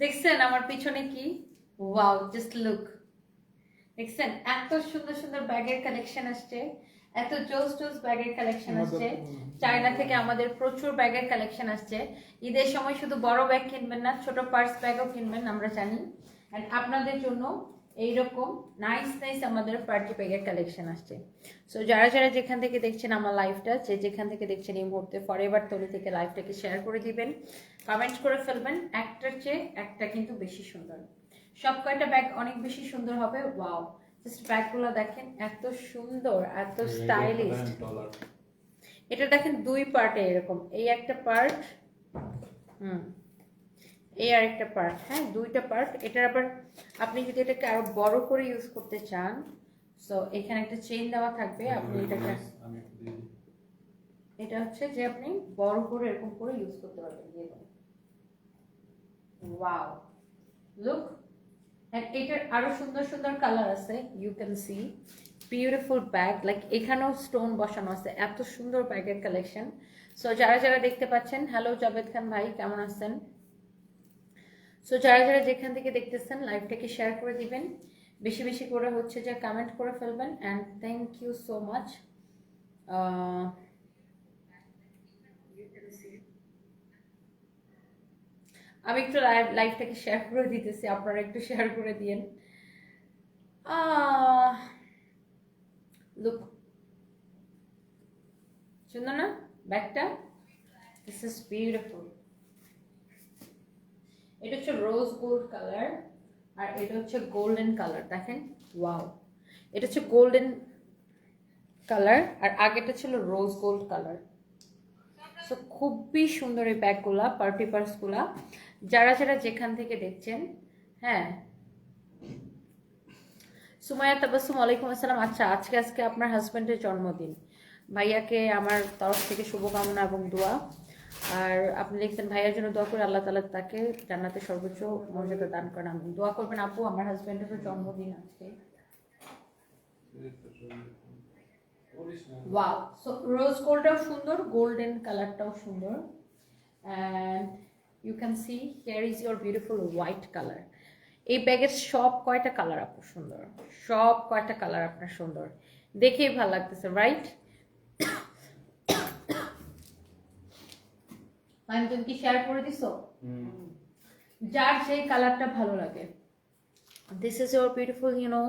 দেখছেন আমার পিছনে কি? ওয়াও জাস্ট লুক দেখছেন? এত সুন্দর সুন্দর ব্যাগের কালেকশন আসছে। এত জোস জোস ব্যাগের কালেকশন আসছে। চায়না থেকে আমাদের প্রচুর ব্যাগের কালেকশন আসছে। ঈদের সময় শুধু বড় ব্যাগ কিনবেন না ছোট পার্স ব্যাগও কিনবেন আমরা জানি। অ্যান্ড আপনাদের জন্য এইরকম নাইস নাইস আমাদের পার্টি ব্যাগের কালেকশন আসছে। সো যারা যারা যেখান থেকে দেখছেন আমার লাইফটা যে যেখান থেকে দেখছেন এই মুহূর্তে ফরএভার তলি থেকে লাইফটাকে শেয়ার করে দিবেন কমেন্ট করে ফেলবেন একটার চেয়ে একটা কিন্তু বেশি সুন্দর। সব কয়টা ব্যাগ অনেক বেশি সুন্দর হবে? ওয়াও জাস্ট ব্যাগগুলো দেখেন এত সুন্দর এত স্টাইলিশ এটা দেখেন দুই পার্টে এরকম। এই একটা পার্ট হুম এই আর একটা পার্ট হ্যাঁ দুইটা পার্ট এটার আবার আপনি যদি এটাকে আরও বড় করে ইউজ করতে চান সো এখানে একটা চেইন দেওয়া থাকবে আপনি এটাকে এটা হচ্ছে যে আপনি বড় করে এরকম করে ইউজ করতে পারবেন দিয়ে ওয়াও লুক এন্ড এটার আরও সুন্দর সুন্দর কালার আছে you can see beautiful bag like এখানেও স্টোন বসানো আছে এত সুন্দর ব্যাগের কালেকশন সো যারা যারা দেখতে পাচ্ছেন হ্যালো জাভেদ খান ভাই কেমন আছেন? সো যারা যারা যেখান থেকে দেখতেছেন লাইভটাকে শেয়ার করে দিবেন। বেশি বেশি করে হচ্ছে যে কমেন্ট করে ফেলবেন। And thank you so much আমি একটু লাইভ লাইভটাকে শেয়ার করে দিতেছি। আপনারা একটু শেয়ার করে দিয়েন। লুক সুন্দর না, ব্যাগটা? দিস ইজ বিউটিফুল এটা হচ্ছে রোজ গোল্ড কালার আর এটা হচ্ছে গোল্ডেন কালার দেখেন ওয়াও এটা হচ্ছে গোল্ডেন কালার আর আগেটা ছিল রোজ গোল্ড কালার সো খুবই সুন্দর এই ব্যাগগুলা পার্টি পার্সগুলা যারা যারা যেখান থেকে দেখছেন হ্যাঁ। সুমাইয়া তাবাসুম ওয়ালাইকুম আসসালাম। আচ্ছা আজকে আজকে আপনার হাজব্যান্ডের জন্মদিন। ভাইয়াকে আমার তরফ থেকে শুভকামনা এবং দোয়া। আর আপনি লিখছেন, ভাইয়ার জন্য দোয়া করে আল্লাহ তালা তাকে জান্নাতে সর্বোচ্চ মর্যাদা দান করেন আমি দোয়া করবেন, আপু, আমার হাজব্যান্ডেরও জন্মদিন আজকে ওয়াও সো রোজ গোল্ডটাও সুন্দর গোল্ডেন কালারটাও সুন্দর। You can see here is beautiful white colour এই ব্যাগের সব কয়টা কালার আপু সুন্দর? সব কয়টা কালার আপনার সুন্দর? দেখেই ভালো লাগতেছে রাইট আমি তুমি কি শেয়ার করে দিছো? যার সেই কালারটা ভালো লাগে। This is your beautiful you know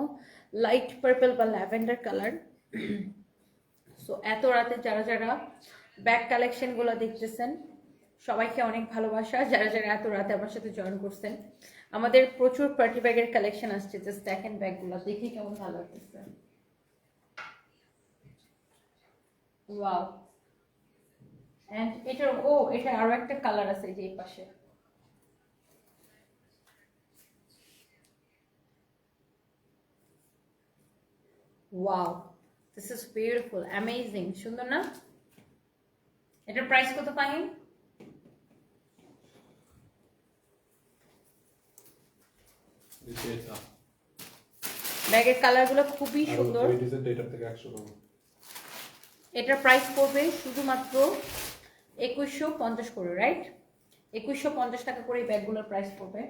light purple বা ল্যাভেন্ডার কালার সো এত রাতে যারা যারা ব্যাগ কালেকশনগুলো দেখতেছেন সবাইকে অনেক ভালোবাসা। যারা যারা এত রাতে আমার সাথে জয়েন করছেন আমাদের প্রচুর পার্টি ব্যাগের কালেকশন আসছে। জাস্ট দেখেন ব্যাগগুলো দেখে কেমন ভালো লাগতেছে ওয়াও এন্ড এটার ও এটা আরও একটা কালার আছে যে এই পাশে। Wow this is beautiful amazing সুন্দর না? এটার প্রাইস কত পাইন ব্যাগের কালারগুলো খুবই সুন্দর। এটার প্রাইস পড়বে শুধুমাত্র একুশশো পঞ্চাশ করে রাইট একুশশো পঞ্চাশ টাকা করে এই ব্যাগগুলোর প্রাইস পড়বে।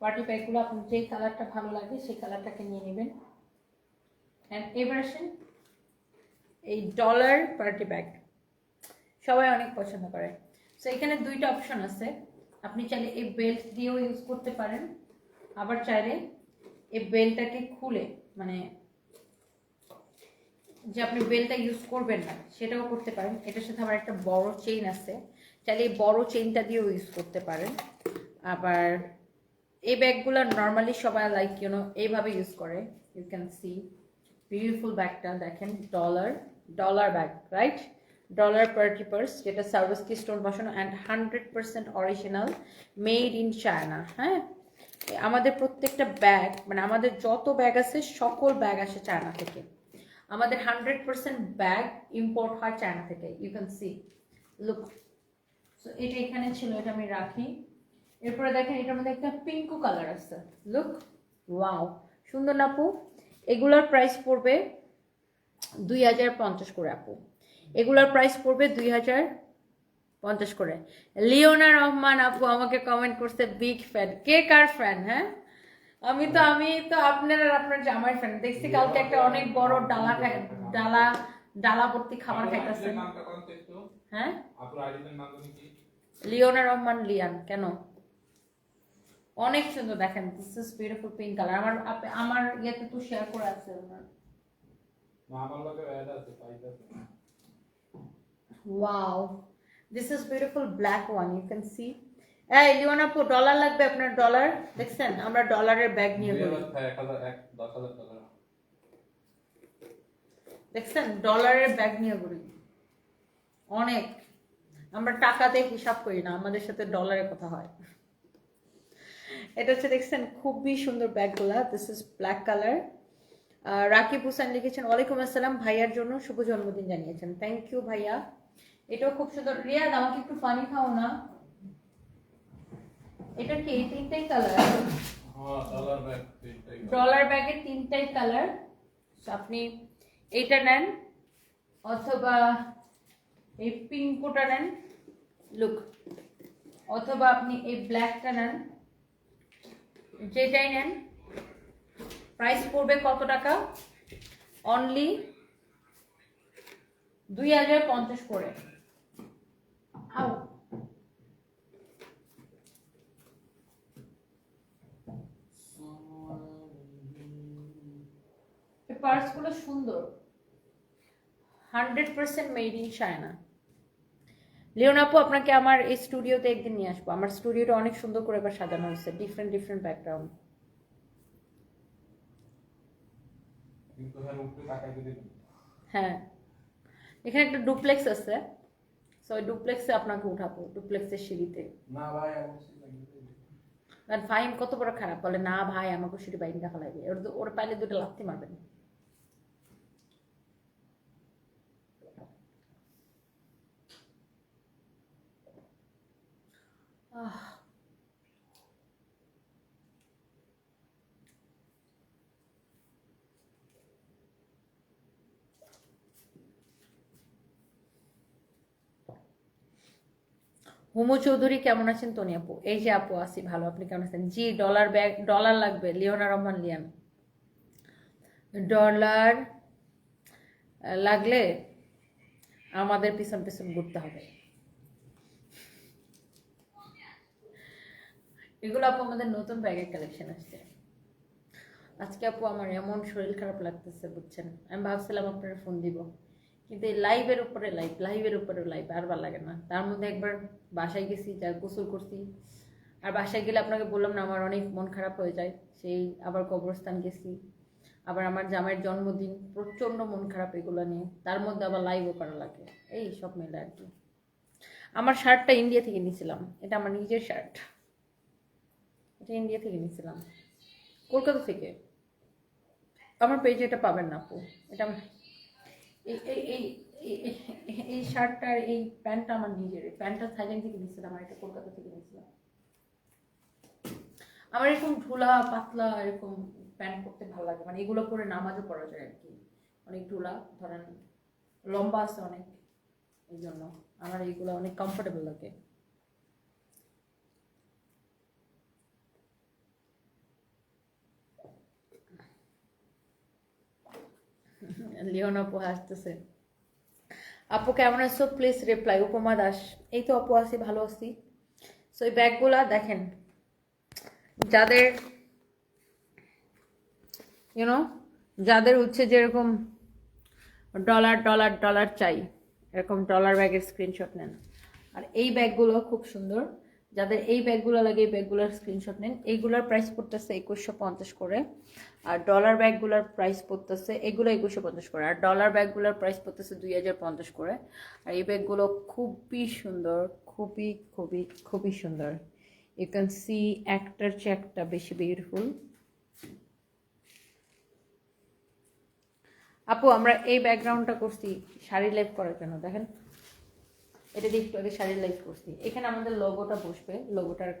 পার্টি ব্যাগগুলো আপনার যে কালারটা ভালো লাগে, সেই কালারটাকে নিয়ে নেবেন। অ্যান্ড এবার আসেন এই ডলার পার্টি ব্যাগ সবাই অনেক পছন্দ করে। সো এখানে দুইটা অপশন আছে। আপনি চাইলে এই বেল্ট দিয়েও ইউজ করতে পারেন। আবার চাইলে এই বেল্টটাকে খুলে মানে যে আপনি বেলটা ইউজ করবেন না, সেটাও করতে পারেন। এটার সাথে আবার একটা বড় চেইন আছে। চাইলে এই বড় চেইনটা দিয়েও ইউজ করতে পারেন। আবার এই ব্যাগগুলো নর্মালি সবাই লাইক ইউনো এইভাবে ইউজ করে। ইউ ক্যান সি বিউটিফুল ব্যাগটা, দেখেন dollar dollar bag right dollar party purse যেটা সার্ভিস কি স্টোন বসানো and hundred percent original made in China হ্যাঁ? আমাদের প্রত্যেকটা ব্যাগ মানে আমাদের যত ব্যাগ আছে, সকল ব্যাগ আসে চায়না থেকে। আমাদের হান্ড্রেড পার্সেন্ট ব্যাগ ইম্পোর্ট হয় চায়না থেকে you can see look so এটা এখানে ছিল, এটা আমি রাখি। এরপরে দেখেন, এটার মধ্যে একটা পিঙ্কু কালার আছে। লুক ওয়াও সুন্দর না আপু? এগুলার প্রাইস পড়বে দুই হাজার পঞ্চাশ করে আপু। এগুলোর প্রাইস পড়বে দুই হাজার পঞ্চাশ করে। লিওনা রহমান আপু আমাকে কমেন্ট করছে বিগ ফ্যান কে কার ফ্যান হ্যাঁ? আমি তো আমি তো আপনার আর আপনার জামাই ফ্যান দেখছি কালকে একটা অনেক বড় ডালা ডালা ডালা ভর্তি খাবার একটু? হ্যাঁ? লিওনা রহমান লিয়ান কেন? অনেক সুন্দর দেখেন this is beautiful pink colour আমার আমার ইয়েতে তো শেয়ার করে আছে ওনার wow this is beautiful black one you can see এই লিওন আপু ডলার লাগবে আপনার ডলার দেখছেন আমরা ডলারের ব্যাগ নিয়ে করি দেখছেন ডলারের ব্যাগ নিয়ে করি অনেক। আমরা টাকাতে হিসাব করি না আমাদের সাথে ডলারের কথা হয়। এটা হচ্ছে দেখছেন খুবই সুন্দর ব্যাগগুলা this is black colour Rakib Hussain লিখেছেন ওয়ালাইকুম আসসালাম ভাইয়ার জন্য শুভ জন্মদিন জানিয়েছেন। থ্যাংক ইউ ভাইয়া। এটাও খুব সুন্দর। রিয়াদ আমাকে একটু পানি খাও না। এটা কি এই তিনটাই কালার ডলার ব্যাগ তিনটাই ডলার ব্যাগের তিনটাই কালার আপনি এইটা নেন অথবা এই পিঙ্কটা নেন। লুক অথবা আপনি এই ব্ল্যাকটা নেন। যেটাই নেন প্রাইস পড়বে কত টাকা? অনলি দুই হাজার পঞ্চাশ করে। এই পার্সগুলো সুন্দর। Hundred percent made in China Leon আপু আপনাকে আমার এই স্টুডিওতে একদিন নিয়ে আসব। আমার স্টুডিওটা অনেক সুন্দর করে এবার সাজানো হয়েছে ডিফারেন্ট ডিফারেন্ট ব্যাকগ্রাউন্ড হ্যাঁ এখানে একটা ডুপ্লেক্স আছে। সো ওই ডুপ্লেক্সে আপনাকে উঠাবো ডুপ্লেক্সের সিঁড়িতে। না ভাই আর কত বড় খারাপ বলে না ভাই আমাকে সিঁড়ি বাইন দেখা লাগবে। ওর ওর পাইলে দুটো লাথি মারবেন। হুমু চৌধুরী কেমন আছেন? তনি আপু। এই যে আপু, আছি ভালো। আপনি কেমন আছেন? জি ডলার ব্যাগ ডলার লাগবে। লিওনা রহমান, লিয়ান। ডলার লাগলে আমাদের পিছন পিছন ঘুরতে হবে। এগুলো আপু, আমাদের নতুন ব্যাগের কালেকশন আসছে। আজকে আপু, আমার এমন শরীর খারাপ লাগতেছে, বুঝছেন? আমি ভাবছিলাম আপনার ফোন দিব। কিন্তু এই লাইভের উপরে লাইভ লাইভের উপরে লাইভ আর ভালো লাগে না। তার মধ্যে একবার বাসায় গেছি, যা গোসল করছি। আর বাসায় গেলে আপনাকে বললাম না, আমার অনেক মন খারাপ হয়ে যায়। সেই আবার কবরস্থান গেছি। আবার আমার জামাইয়ের জন্মদিন, প্রচণ্ড মন খারাপ এগুলো নিয়ে। তার মধ্যে আবার লাইভও করা লাগে। এই সব মিলে আর কি। আমার শার্টটা ইন্ডিয়া থেকে নিয়েছিলাম এটা আমার নিজের শার্ট এটা ইন্ডিয়া থেকে নিয়েছিলাম কলকাতা থেকে। আমার পেজে এটা পাবেন না আপু। এটা এই এই এই, এই- প্যান্টটা আমার নিজের। প্যান্টটা থাইল্যান্ড থেকে নিয়েছিলাম আর এটা কলকাতা থেকে নিয়েছিলাম। আমার এরকম ঢোলা, পাতলা এরকম প্যান্ট করতে ভালো লাগে। মানে এগুলো পরে নামাজও পড়া যায় আর কি অনেক ঢোলা, ধরেন লম্বা আছে অনেক। এই জন্য আমার এইগুলো অনেক কমফোর্টেবল লাগে। লিওন আপু হাসতেছে। আপু, কেমন আছো? প্লিজ রিপ্লাই উপমা দাস। এই তো আপু আছি, ভালো আছি। সো এই ব্যাগগুলা দেখেন, যাদের ইউনো যাদের হচ্ছে যেরকম ডলার ডলার ডলার চাই, এরকম ডলার ব্যাগের স্ক্রিনশট নেন। আর এই ব্যাগগুলো খুব সুন্দর। যাদের এই ব্যাগগুলো লাগে, এই ব্যাগগুলোর স্ক্রিনশট নেন। এইগুলোর প্রাইস পড়তেছে একুশশো পঞ্চাশ করে। আর ডলার ব্যাগগুলোর প্রাইস পড়তেছে, এগুলো একুশশো পঞ্চাশ করে। আর ডলার ব্যাগগুলোর প্রাইস পড়তেছে দুই হাজার পঞ্চাশ করে। আর এই ব্যাগগুলো খুবই সুন্দর, খুবই খুবই খুবই সুন্দর। ইউ ক্যান সি একটার চেয়ে একটা বেশি বিউটিফুল আপু, আমরা এই ব্যাকগ্রাউন্ডটা করছি, শাড়ি লাইভ করার জন্য দেখেন। এটা দিয়ে একটু আগে শাড়ির লাইভ করছি। এখানে আমাদের লোগোটা বসবে লোগোটার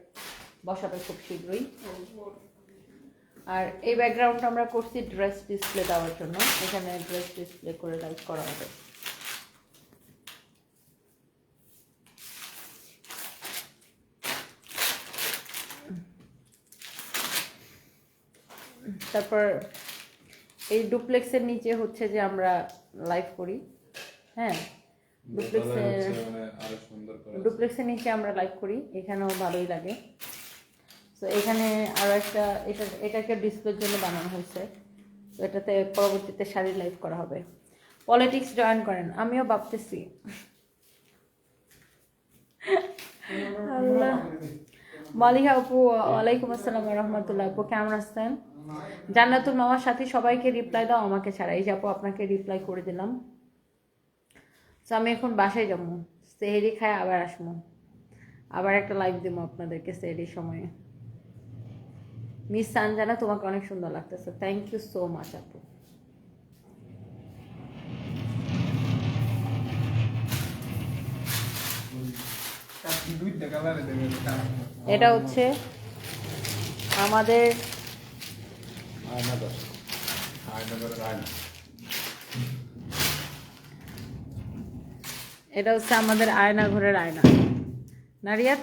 বসাবে খুব শীঘ্রই। আর এই ব্যাকগ্রাউন্ডটা আমরা করছি ড্রেস ডিসপ্লে দেওয়ার জন্য। এখানে ড্রেস ডিসপ্লে করে লাইভ করা হবে। তারপর এই ডুপ্লেক্সের নিচে হচ্ছে যে আমরা লাইভ করি। হ্যাঁ? ডুপ্লেক্সের নিচে আমরা লাইভ করি এখানেও ভালোই লাগে। তো এখানে আরও একটা এটা এটাকে ডিসপ্লের জন্য বানানো হয়েছে। তো এটাতে পরবর্তীতে শাড়ি লাইভ করা হবে। পলিটিক্স জয়েন করেন আমিও ভাবতেছি। মালিহা আপু ওয়ালাইকুম আসসালাম রহমতুল্লাহ আপু কেমন আছেন? জান্নাতুল মামার সাথে সবাইকে রিপ্লাই দাও আমাকে ছাড়া। এই যে আপু আপনাকে রিপ্লাই করে দিলাম। আমি এখন বাসায় যাব। সেহেরি খায় আবার আসব। আবার একটা লাইভ দেবো আপনাদেরকে সেহেরির সময়ে। মিস সানজানা তোমাকে অনেক সুন্দর লাগতেছে। থ্যাংক ইউ সো মাচ আপু। এটা হচ্ছে আমাদের আয়না আয়না। এটা হচ্ছে আমাদের আয়না ঘরের আয়না। নারিয়াত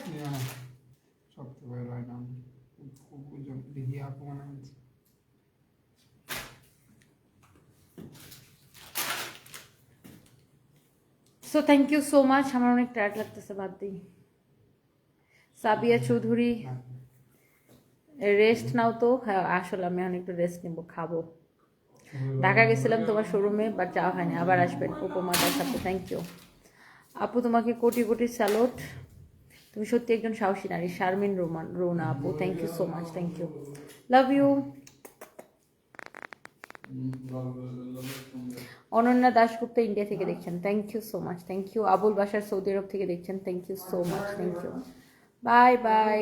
so thank you so much আমার অনেক টায়ার্ড লাগতেছে বাদ দিই। সাবিয়া চৌধুরী রেস্ট নাও তো। হ্যাঁ আসলে আমি এখন একটু রেস্ট নেব খাব। ঢাকা গেছিলাম তোমার শোরুমে বাট যাওয়া হয়নি। আবার আসবেন উপমাটার সাথে। থ্যাংক ইউ আপু তোমাকে কোটি কোটি স্যালুট। তুমি সত্যি একজন সাহসী নারী। শারমিন, রোমান, রোনা আপু thank you so much thank you love you Ananya Dasgupta India থেকে দেখছেন। Thank you so much thank you Abul Basar Saudi Arab থেকে দেখছেন। Thank you so much thank you bye bye